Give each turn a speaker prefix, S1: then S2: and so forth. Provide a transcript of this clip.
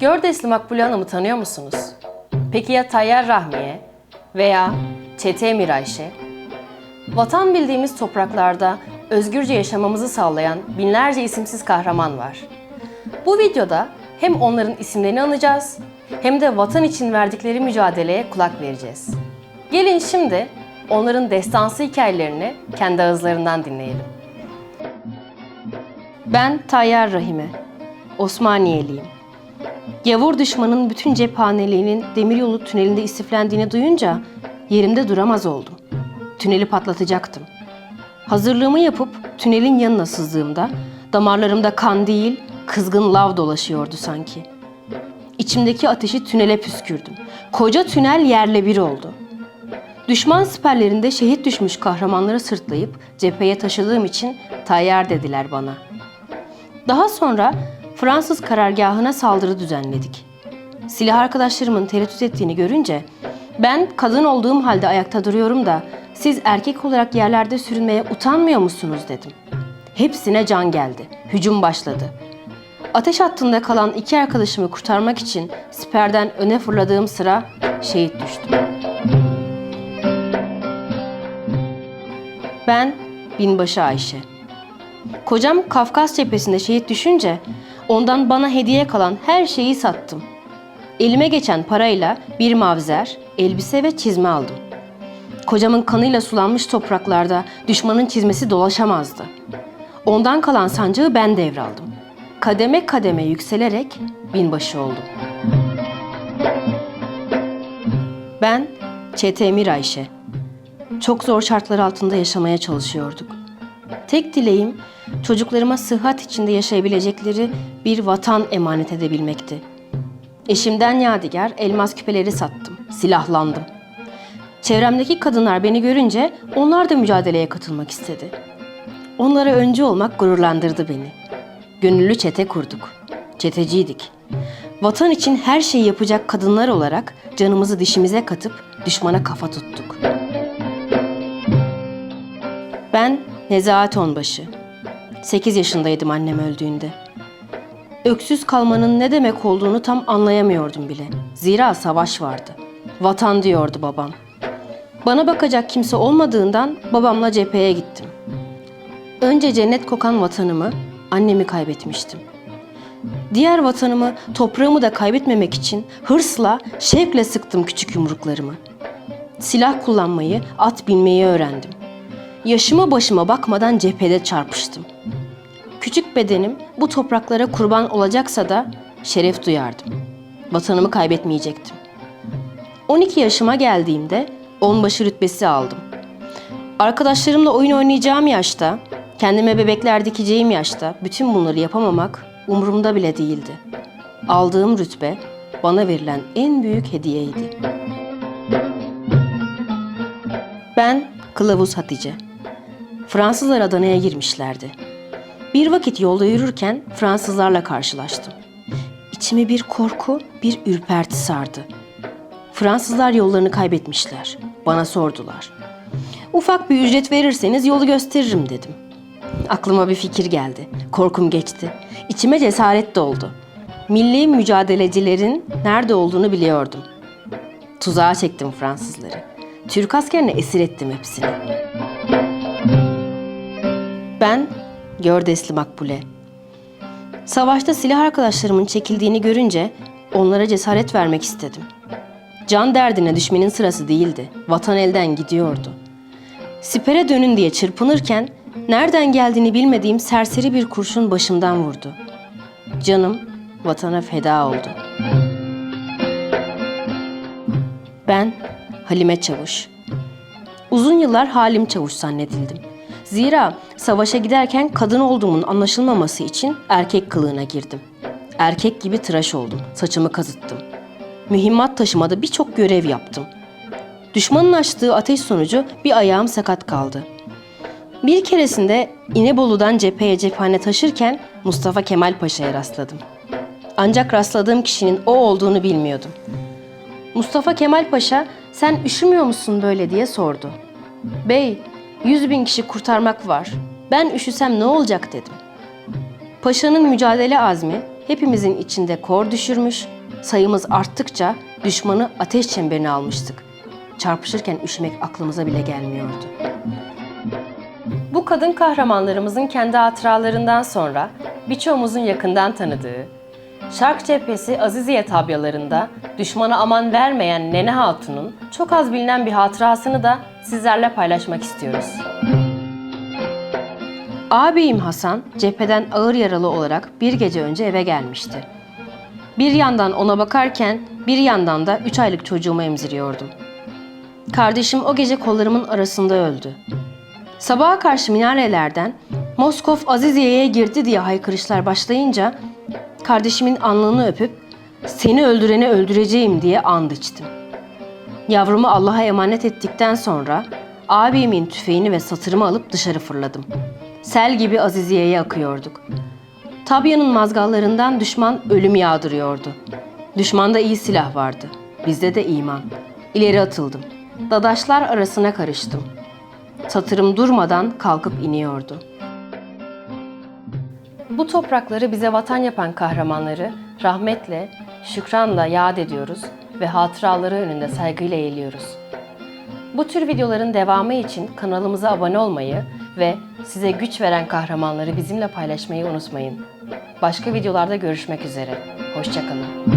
S1: Gördesli Makbule Hanım'ı tanıyor musunuz? Peki ya Tayyar Rahmiye veya Çete Emir Ayşe? Vatan bildiğimiz topraklarda özgürce yaşamamızı sağlayan binlerce isimsiz kahraman var. Bu videoda hem onların isimlerini anacağız hem de vatan için verdikleri mücadeleye kulak vereceğiz. Gelin şimdi onların destansı hikayelerini kendi ağızlarından dinleyelim. Ben Tayyar Rahime, Osmaniyeliyim. Yavur düşmanın bütün cephaneliğinin demiryolu tünelinde istiflendiğini duyunca yerimde duramaz oldum. Tüneli patlatacaktım. Hazırlığımı yapıp tünelin yanına sızdığımda damarlarımda kan değil, kızgın lav dolaşıyordu sanki. İçimdeki ateşi tünele püskürdüm. Koca tünel yerle bir oldu. Düşman siperlerinde şehit düşmüş kahramanları sırtlayıp cepheye taşıdığım için tayyar dediler bana. Daha sonra Fransız karargahına saldırı düzenledik. Silah arkadaşlarımın tereddüt ettiğini görünce ben kadın olduğum halde ayakta duruyorum da siz erkek olarak yerlerde sürünmeye utanmıyor musunuz dedim. Hepsine can geldi. Hücum başladı. Ateş hattında kalan iki arkadaşımı kurtarmak için siperden öne fırladığım sıra şehit düştüm. Ben binbaşı Ayşe. Kocam Kafkas cephesinde şehit düşünce ondan bana hediye kalan her şeyi sattım. Elime geçen parayla bir mavzer, elbise ve çizme aldım. Kocamın kanıyla sulanmış topraklarda düşmanın çizmesi dolaşamazdı. Ondan kalan sancağı ben devraldım. Kademe kademe yükselerek binbaşı oldum. Ben Çete Emir Ayşe. Çok zor şartlar altında yaşamaya çalışıyorduk. Tek dileğim çocuklarıma sıhhat içinde yaşayabilecekleri bir vatan emanet edebilmekti. Eşimden yadigar elmas küpeleri sattım, silahlandım. Çevremdeki kadınlar beni görünce onlar da mücadeleye katılmak istedi. Onlara öncü olmak gururlandırdı beni. Gönüllü çete kurduk. Çeteciydik. Vatan için her şeyi yapacak kadınlar olarak canımızı dişimize katıp düşmana kafa tuttuk. Nezahat Onbaşı. 8 yaşındaydım annem öldüğünde. Öksüz kalmanın ne demek olduğunu tam anlayamıyordum bile. Zira savaş vardı. Vatan diyordu babam. Bana bakacak kimse olmadığından babamla cepheye gittim. Önce cennet kokan vatanımı, annemi kaybetmiştim. Diğer vatanımı, toprağımı da kaybetmemek için hırsla, şevkle sıktım küçük yumruklarımı. Silah kullanmayı, at binmeyi öğrendim. Yaşıma başıma bakmadan cephede çarpıştım. Küçük bedenim bu topraklara kurban olacaksa da şeref duyardım. Vatanımı kaybetmeyecektim. 12 yaşıma geldiğimde onbaşı rütbesi aldım. Arkadaşlarımla oyun oynayacağım yaşta, kendime bebekler dikeceğim yaşta bütün bunları yapamamak umurumda bile değildi. Aldığım rütbe bana verilen en büyük hediyeydi. Ben Kılavuz Hatice. Fransızlar Adana'ya girmişlerdi. Bir vakit yolda yürürken Fransızlarla karşılaştım. İçimi bir korku, bir ürperti sardı. Fransızlar yollarını kaybetmişler. Bana sordular. Ufak bir ücret verirseniz yolu gösteririm dedim. Aklıma bir fikir geldi. Korkum geçti. İçime cesaret doldu. Milli mücadelecilerin nerede olduğunu biliyordum. Tuzağa çektim Fransızları. Türk askerine esir ettim hepsini. Ben Gördesli Makbule. Savaşta silah arkadaşlarımın çekildiğini görünce onlara cesaret vermek istedim. Can derdine düşmenin sırası değildi. Vatan elden gidiyordu. Sipere dönün diye çırpınırken nereden geldiğini bilmediğim serseri bir kurşun başımdan vurdu. Canım vatana feda oldu. Ben Halime Çavuş. Uzun yıllar Halim Çavuş zannedildim. Zira savaşa giderken kadın olduğumun anlaşılmaması için erkek kılığına girdim. Erkek gibi tıraş oldum, saçımı kazıttım. Mühimmat taşımada birçok görev yaptım. Düşmanın açtığı ateş sonucu bir ayağım sakat kaldı. Bir keresinde İnebolu'dan cepheye cephane taşırken Mustafa Kemal Paşa'ya rastladım. Ancak rastladığım kişinin o olduğunu bilmiyordum. Mustafa Kemal Paşa sen üşümüyor musun böyle diye sordu. Bey, yüz bin kişi kurtarmak var. Ben üşüsem ne olacak dedim. Paşa'nın mücadele azmi hepimizin içinde kor düşürmüş, sayımız arttıkça düşmanı ateş çemberine almıştık. Çarpışırken üşümek aklımıza bile gelmiyordu. Bu kadın kahramanlarımızın kendi hatıralarından sonra birçoğumuzun yakından tanıdığı, Şark cephesi Aziziye tabyalarında düşmana aman vermeyen Nene Hatun'un çok az bilinen bir hatırasını da sizlerle paylaşmak istiyoruz. Ağabeyim Hasan cepheden ağır yaralı olarak bir gece önce eve gelmişti. Bir yandan ona bakarken bir yandan da 3 aylık çocuğumu emziriyordum. Kardeşim o gece kollarımın arasında öldü. Sabaha karşı minarelerden Moskov Aziziye'ye girdi diye haykırışlar başlayınca kardeşimin alnını öpüp seni öldüreni öldüreceğim diye and içtim. Yavrumu Allah'a emanet ettikten sonra abimin tüfeğini ve satırımı alıp dışarı fırladım. Sel gibi Aziziye'ye akıyorduk. Tabya'nın mazgallarından düşman ölüm yağdırıyordu. Düşmanda iyi silah vardı. Bizde de iman. İleri atıldım. Dadaşlar arasına karıştım. Satırım durmadan kalkıp iniyordu. Bu toprakları bize vatan yapan kahramanları rahmetle, şükranla yad ediyoruz ve hatıraları önünde saygıyla eğiliyoruz. Bu tür videoların devamı için kanalımıza abone olmayı ve size güç veren kahramanları bizimle paylaşmayı unutmayın. Başka videolarda görüşmek üzere. Hoşçakalın.